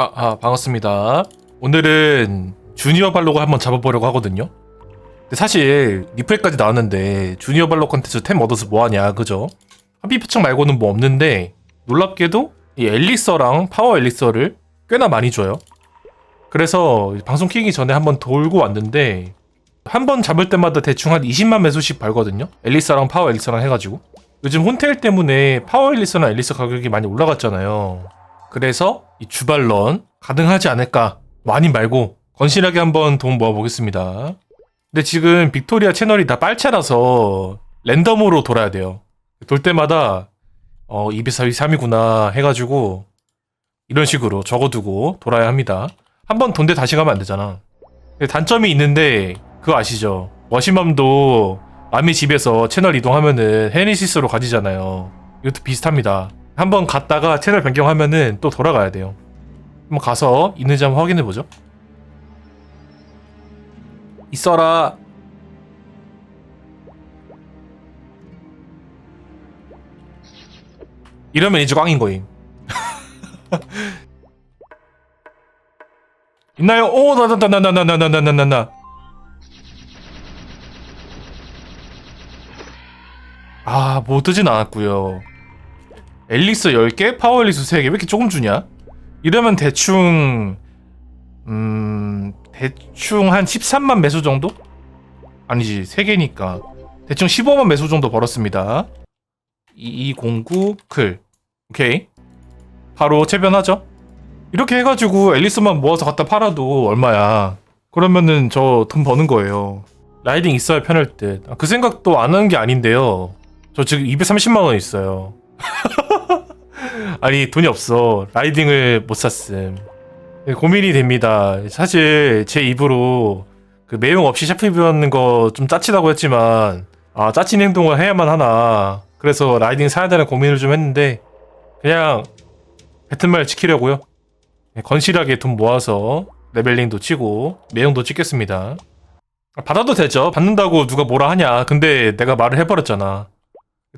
아, 아, 반갑습니다. 오늘은 주니어 발로그 한번 잡아보려고 하거든요. 근데 사실 리플까지 나왔는데 주니어 발로 컨텐츠 템 얻어서 뭐하냐, 그죠? 표창 말고는 뭐 없는데 놀랍게도 이 엘릭서랑 파워 엘릭서를 꽤나 많이 줘요. 그래서 방송 키기 전에 한번 돌고 왔는데 한 번 잡을 때마다 대충 한 20만 매수씩 벌거든요. 엘릭서랑 파워 엘릭서랑 해가지고 요즘 혼텔 때문에 파워 엘릭서랑 엘릭서 가격이 많이 올라갔잖아요. 그래서 이 주발런 가능하지 않을까 많이 말고 건실하게 한번 돈 모아보겠습니다. 근데 지금 빅토리아 채널이 다 빨차라서 랜덤으로 돌아야 돼요. 돌 때마다 어 204위 3위구나 해가지고 이런 식으로 적어두고 돌아야 합니다. 한번 돈데 다시 가면 안 되잖아. 단점이 있는데 그거 아시죠? 워시맘도 남의 집에서 채널 이동하면은 헤니시스로 가지잖아요. 이것도 비슷합니다. 한번 갔다가 채널 변경하면은 또 돌아가야 돼요. 한번 가서 있는지 한번 확인해 보죠. 있어라. 이러면 이제 꽝인 거임. 있나요? 오, 나, 나, 나, 나, 나, 나, 나, 나, 나, 나, 나. 아, 뭐 뜨진 않았고요. 엘릭스 10개, 파워 엘릭스 3개. 왜 이렇게 조금 주냐? 이러면 대충 음, 대충 한 13만 매수 정도? 아니지, 3개니까. 대충 15만 매수 정도 벌었습니다. 2209 클. 오케이. 바로 채변하죠. 이렇게 해가지고 앨리스만 모아서 갖다 팔아도 얼마야. 그러면은 저 돈 버는 거예요. 라이딩 있어야 편할 듯. 아, 그 생각도 안 하는 게 아닌데요. 저 지금 230만 원 있어요. 아니 돈이 없어. 라이딩을 못 샀음. 네, 고민이 됩니다. 사실 제 입으로 그 매용 없이 샤프 배웠는 거 좀 짜치다고 했지만 아 짜친 행동을 해야만 하나. 그래서 라이딩 사야 되는 고민을 좀 했는데 그냥 배틀말 지키려고요. 네, 건실하게 돈 모아서 레벨링도 치고 매용도 찍겠습니다. 아, 받아도 되죠. 받는다고 누가 뭐라 하냐. 근데 내가 말을 해버렸잖아.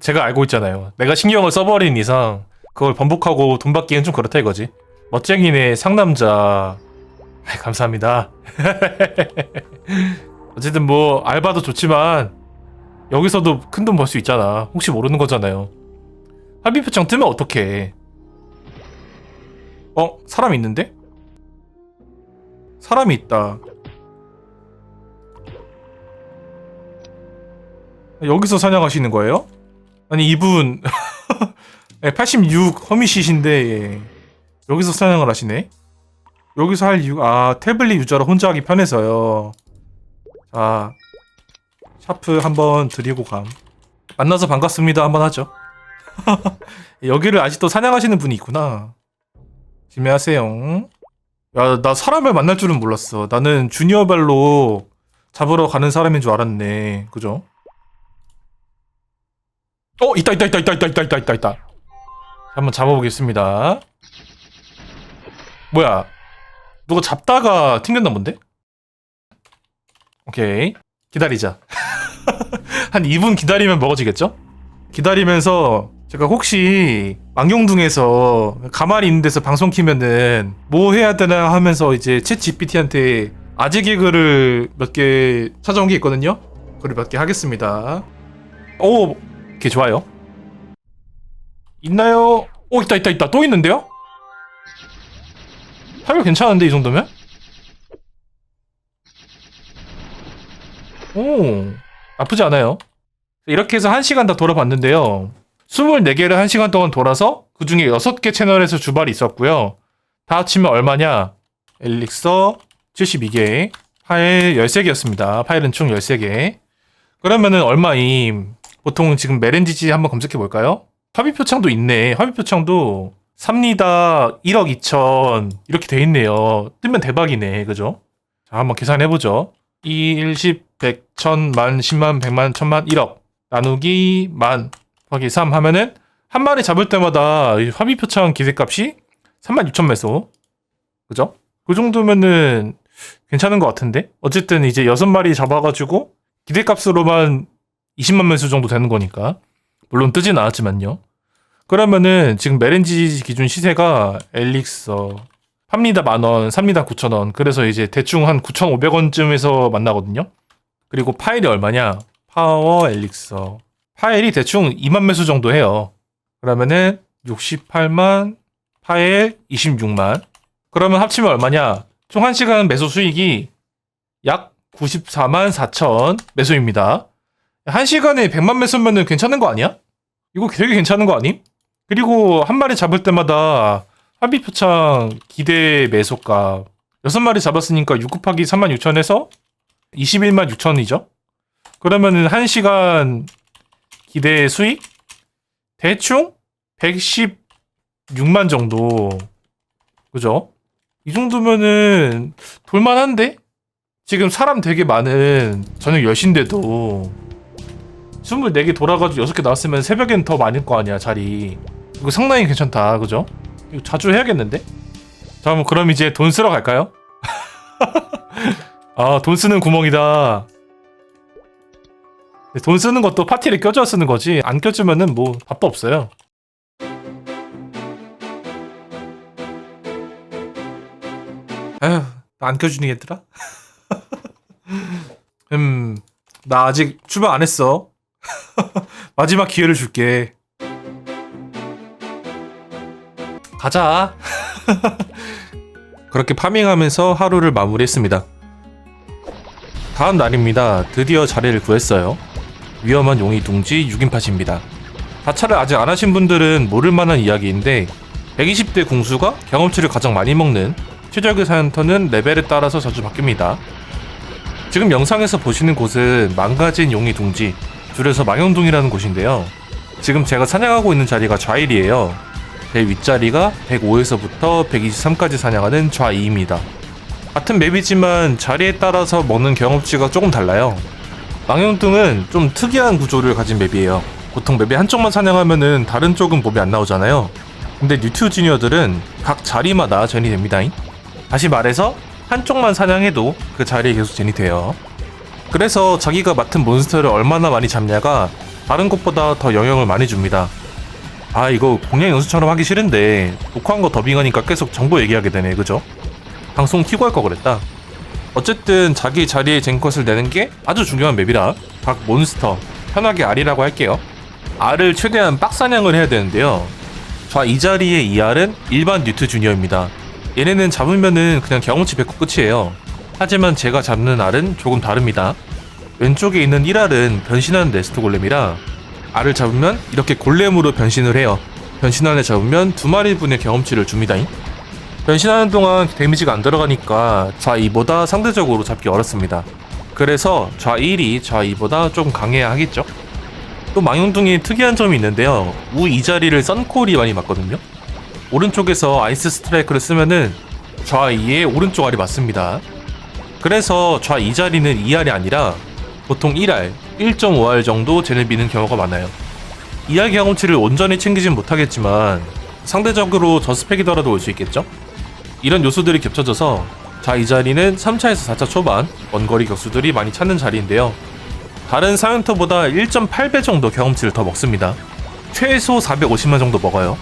제가 알고 있잖아요. 내가 신경을 써버린 이상 그걸 번복하고 돈 받기엔 좀 그렇다 이거지. 멋쟁이네 상남자. 아이, 감사합니다. 어쨌든 뭐 알바도 좋지만 여기서도 큰 돈 벌 수 있잖아. 혹시 모르는 거잖아요. 합의 표창 뜨면 어떡해. 어? 사람 있는데? 사람이 있다. 여기서 사냥하시는 거예요? 아니 이분 86 허미시신데 예. 여기서 사냥을 하시네. 여기서 할 이유 아 태블릿 유저라 혼자 하기 편해서요. 자 샤프 한번 드리고 감. 만나서 반갑습니다 한번 하죠. 여기를 아직도 사냥하시는 분이 있구나. 지매하세요. 야 나 사람을 만날 줄은 몰랐어. 나는 주니어별로 잡으러 가는 사람인 줄 알았네. 그죠? 어 있다 있다 있다 있다 있다 있다 있다 있다 있다. 한번 잡아보겠습니다. 뭐야? 누가 잡다가 튕겼나 본데? 오케이. 기다리자. 한 2분 기다리면 먹어지겠죠? 기다리면서 제가 혹시 망용둥에서 가만히 있는 데서 방송 키면은 뭐 해야 되나 하면서 이제 챗 GPT한테 아재 개그를 몇 개 찾아온 게 있거든요. 그걸 몇 개 하겠습니다. 오, 이렇게 좋아요. 있나요? 오 있다 있다 있다. 또 있는데요? 타격 괜찮은데 이 정도면? 오 나쁘지 않아요. 이렇게 해서 1시간 다 돌아봤는데요. 24개를 1시간 동안 돌아서 그 중에 6개 채널에서 주발이 있었고요. 다 합치면 얼마냐? 엘릭서 72개. 파일 13개였습니다. 파일은 총 13개. 그러면은 얼마임? 보통 지금 메렌지지 한번 검색해 볼까요? 합의 표창도 있네. 합의 표창도 삽니다 1억 2천 이렇게 돼 있네요. 뜨면 대박이네. 그죠? 자, 한번 계산해 보죠. 2, 1, 10, 100, 1000, 만, 10만, 100만, 1000만, 1억 나누기 만 더하기 3 하면은 한 마리 잡을 때마다 이 합의 표창 기세값이 3만 6천 매소. 그죠? 그 정도면은 괜찮은 것 같은데? 어쨌든 이제 여섯 마리 잡아가지고 기대값으로만 20만 매수 정도 되는 거니까. 물론 뜨진 않았지만요. 그러면은 지금 메렌지 기준 시세가 엘릭서 팝니다 만원, 삽니다 9천원. 그래서 이제 대충 한 9,500원쯤에서 만나거든요. 그리고 파일이 얼마냐? 파워 엘릭서. 파일이 대충 2만 매수 정도 해요. 그러면은 68만, 파일 26만. 그러면 합치면 얼마냐? 총 1시간 매수 수익이 약 94만 4천 매수입니다. 1시간에 100만 매수면은 괜찮은 거 아니야? 이거 되게 괜찮은 거 아님? 그리고 한 마리 잡을 때마다 합의 표창 기대 매수가 6마리 잡았으니까 6 곱하기 3만 6천에서 21만 6천이죠? 그러면은 1시간 기대 수익? 대충 116만 정도. 그죠? 이 정도면은 돌만한데? 지금 사람 되게 많은 저녁 10시인데도 24개 돌아가지고 6개 나왔으면 새벽엔 더 많을 거 아니야 자리 이거 상당히 괜찮다 그죠? 이거 자주 해야겠는데? 자 그럼 이제 돈 쓰러 갈까요? 아 돈 쓰는 구멍이다 근데 돈 쓰는 것도 파티를 껴줘 쓰는 거지 안 껴주면은 뭐 답도 없어요 에휴 나안 껴주니 얘들아? 음, 나 아직 출발 안 했어. 마지막 기회를 줄게. 가자. 그렇게 파밍하면서 하루를 마무리했습니다. 다음 날입니다. 드디어 자리를 구했어요. 위험한 용이 둥지 6인팟입니다. 다차를 아직 안 하신 분들은 모를 만한 이야기인데 120대 궁수가 경험치를 가장 많이 먹는 최적의 사연터는 레벨에 따라서 자주 바뀝니다. 지금 영상에서 보시는 곳은 망가진 용이 둥지, 줄여서 망용둥이라는 곳인데요. 지금 제가 사냥하고 있는 자리가 좌일이에요. 제 윗자리가 105에서부터 123까지 사냥하는 좌2입니다. 같은 맵이지만 자리에 따라서 먹는 경험치가 조금 달라요. 망용둥은 좀 특이한 구조를 가진 맵이에요. 보통 맵의 한쪽만 사냥하면은 다른 쪽은 몹이 안 나오잖아요. 근데 뉴트 주니어들은 각 자리마다 전이 됩니다. 다시 말해서 한쪽만 사냥해도 그 자리에 계속 젠이 돼요. 그래서 자기가 맡은 몬스터를 얼마나 많이 잡냐가 다른 것보다 더 영향을 많이 줍니다. 아 이거 공략 연수처럼 하기 싫은데 녹화한 거 더빙하니까 계속 정보 얘기하게 되네 그죠? 방송 키고 할 거 그랬다. 어쨌든 자기 자리에 젠컷을 내는 게 아주 중요한 맵이라 각 몬스터 편하게 R이라고 할게요. R을 최대한 빡사냥을 해야 되는데요. 좌 이 자리의 이 R은 일반 뉴트 주니어입니다. 얘네는 잡으면은 그냥 경험치 100고 끝이에요. 하지만 제가 잡는 알은 조금 다릅니다. 왼쪽에 있는 1알은 변신하는 네스트 골렘이라 알을 잡으면 이렇게 골렘으로 변신을 해요. 변신 안에 잡으면 두 마리 분의 경험치를 줍니다잉. 변신하는 동안 데미지가 안 들어가니까 좌 2보다 상대적으로 잡기 어렵습니다. 그래서 좌 1이 좌 2보다 좀 강해야 하겠죠? 또 망용둥이 특이한 점이 있는데요. 우이 자리를 썬콜이 많이 맞거든요. 오른쪽에서 아이스 스트라이크를 쓰면은 좌 2의 오른쪽 알이 맞습니다. 그래서 좌 2 자리는 2알이 아니라 보통 1알, 1.5알 정도 젠을 미는 경우가 많아요. 2알 경험치를 온전히 챙기진 못하겠지만 상대적으로 저스펙이더라도 올 수 있겠죠? 이런 요소들이 겹쳐져서 좌2 자리는 3차에서 4차 초반 원거리 격수들이 많이 찾는 자리인데요. 다른 사연터보다 1.8배 정도 경험치를 더 먹습니다. 최소 450만 정도 먹어요.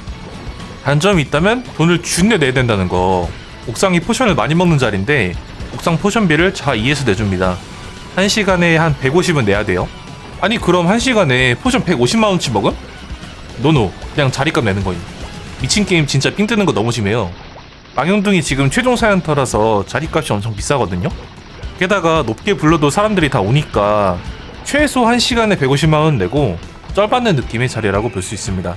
단점이 있다면 돈을 준내 내야 된다는 거. 옥상이 포션을 많이 먹는 자리인데 옥상 포션비를 좌 2에서 내줍니다. 1시간에 한 150은 내야 돼요. 아니 그럼 1시간에 포션 150만원치 먹음? 노노 그냥 자리값 내는 거임. 미친 게임 진짜 삥 뜨는 거 너무 심해요. 망용둥이 지금 최종 사연터라서 자리값이 엄청 비싸거든요. 게다가 높게 불러도 사람들이 다 오니까 최소 1시간에 150만원 내고 쩔받는 느낌의 자리라고 볼 수 있습니다.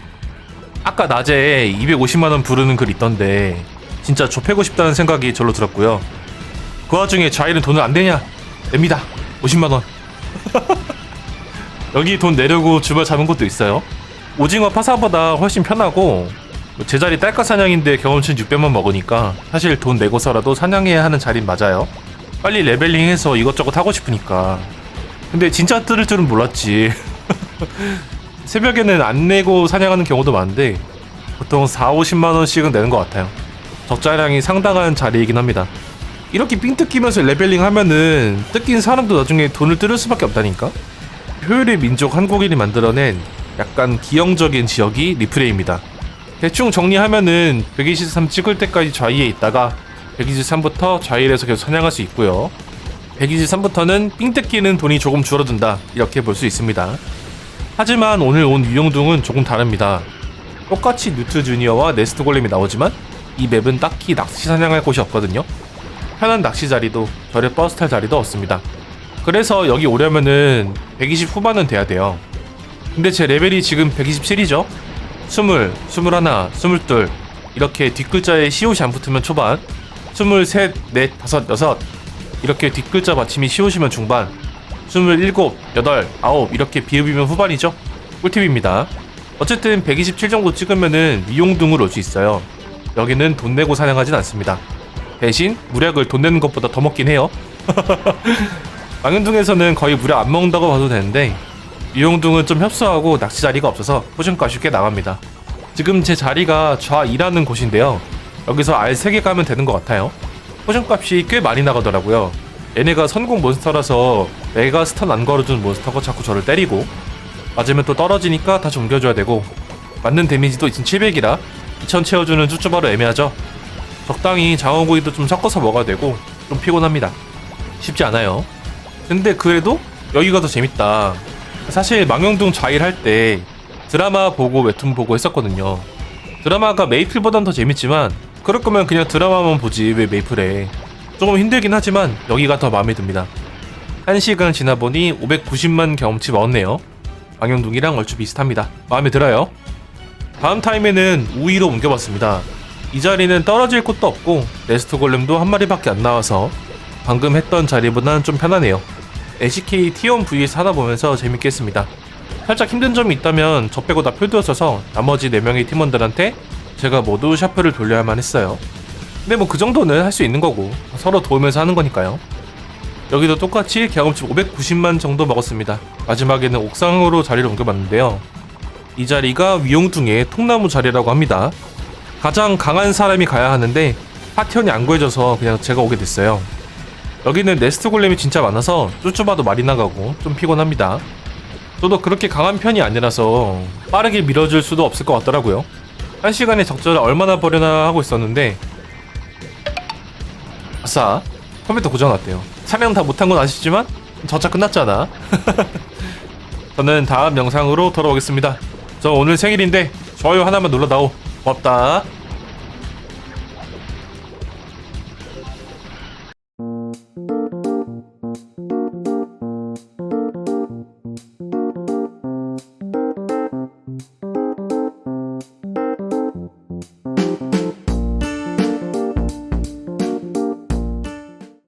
아까 낮에 250만원 부르는 글 있던데 진짜 좁히고 싶다는 생각이 절로 들었고요. 그 와중에 좌일은 돈을 안 내냐? 냅니다. 50만 원. 여기 돈 내려고 주말 잡은 것도 있어요. 오징어 파사보다 훨씬 편하고 뭐 제자리 딸까 사냥인데 경험치 600만 먹으니까 사실 돈 내고서라도 사냥해야 하는 자리는 맞아요. 빨리 레벨링해서 이것저것 하고 싶으니까. 근데 진짜 뜰 줄은 몰랐지. 새벽에는 안 내고 사냥하는 경우도 많은데 보통 4, 50만 원씩은 내는 것 같아요. 적자량이 상당한 자리이긴 합니다. 이렇게 삥 뜯기면서 레벨링 하면은 뜯긴 사람도 나중에 돈을 뜯을 수밖에 없다니까? 효율의 민족 한국인이 만들어낸 약간 기형적인 지역이 리프레이입니다. 대충 정리하면은 123 찍을 때까지 좌위에 있다가 123부터 좌일에서 계속 사냥할 수 있고요. 123부터는 삥 뜯기는 돈이 조금 줄어든다 이렇게 볼 수 있습니다. 하지만 오늘 온 유영둥은 조금 다릅니다. 똑같이 뉴트 주니어와 네스트 골렘이 나오지만 이 맵은 딱히 낚시 사냥할 곳이 없거든요. 편한 낚시 자리도 절에 버스 탈 자리도 없습니다. 그래서 여기 오려면은 120 후반은 돼야 돼요. 근데 제 레벨이 지금 127이죠? 20, 21, 22 이렇게 뒷글자에 시옷이 안 붙으면 초반 23, 4, 5, 6 이렇게 뒷글자 받침이 시옷이면 중반 27, 8, 9 이렇게 비읍이면 후반이죠? 꿀팁입니다. 어쨌든 127 정도 찍으면은 미용둥을 올수 있어요. 여기는 돈 내고 사냥하진 않습니다. 대신 무력을 돈 내는 것보다 더 먹긴 해요. 망연둥에서는 거의 무력 안 먹는다고 봐도 되는데 유용둥은 좀 협소하고 낚시 자리가 없어서 포션가 쉽게 나갑니다. 지금 제 자리가 좌이라는 곳인데요. 여기서 알 3개 가면 되는 것 같아요. 포션 값이 꽤 많이 나가더라고요. 얘네가 선공 몬스터라서 내가 스턴 안 걸어준 몬스터가 자꾸 저를 때리고 맞으면 또 떨어지니까 다시 옮겨줘야 되고 맞는 데미지도 2700이라 2000 채워주는 쭈쭈바로 애매하죠. 적당히 장어구이도 좀 섞어서 먹어야 되고 좀 피곤합니다. 쉽지 않아요. 근데 그래도 여기가 더 재밌다. 사실 망영둥 좌일 할 때 드라마 보고 웹툰 보고 했었거든요. 드라마가 메이플보단 더 재밌지만 그럴 거면 그냥 드라마만 보지 왜 메이플에 조금 힘들긴 하지만 여기가 더 마음에 듭니다. 1시간 지나 보니 590만 경험치 먹었네요. 망영둥이랑 얼추 비슷합니다. 마음에 들어요. 다음 타임에는 우위로 옮겨봤습니다. 이 자리는 떨어질 곳도 없고 레스트 골렘도 한 마리밖에 안 나와서 방금 했던 자리보다는 좀 편하네요. LCK T1 vs 하다 보면서 재밌게 했습니다. 살짝 힘든 점이 있다면 저 빼고 다 필드였어서 나머지 4명의 팀원들한테 제가 모두 샤프를 돌려야만 했어요. 근데 뭐 그 정도는 할 수 있는 거고 서로 도우면서 하는 거니까요. 여기도 똑같이 경험치 590만 정도 먹었습니다. 마지막에는 옥상으로 자리를 옮겨봤는데요. 이 자리가 위용둥의 통나무 자리라고 합니다. 가장 강한 사람이 가야 하는데 파티원이 안 구해져서 그냥 제가 오게 됐어요. 여기는 네스트 골렘이 진짜 많아서 쭈쭈바도 많이 나가고 좀 피곤합니다. 저도 그렇게 강한 편이 아니라서 빠르게 밀어줄 수도 없을 것 같더라고요. 한 시간에 적절을 얼마나 버려나 하고 있었는데 아싸 컴퓨터 고장 났대요. 사냥 다 못한 건 아시지만 저차 끝났잖아. 저는 다음 영상으로 돌아오겠습니다. 저 오늘 생일인데 좋아요 하나만 눌러다오. 고맙다.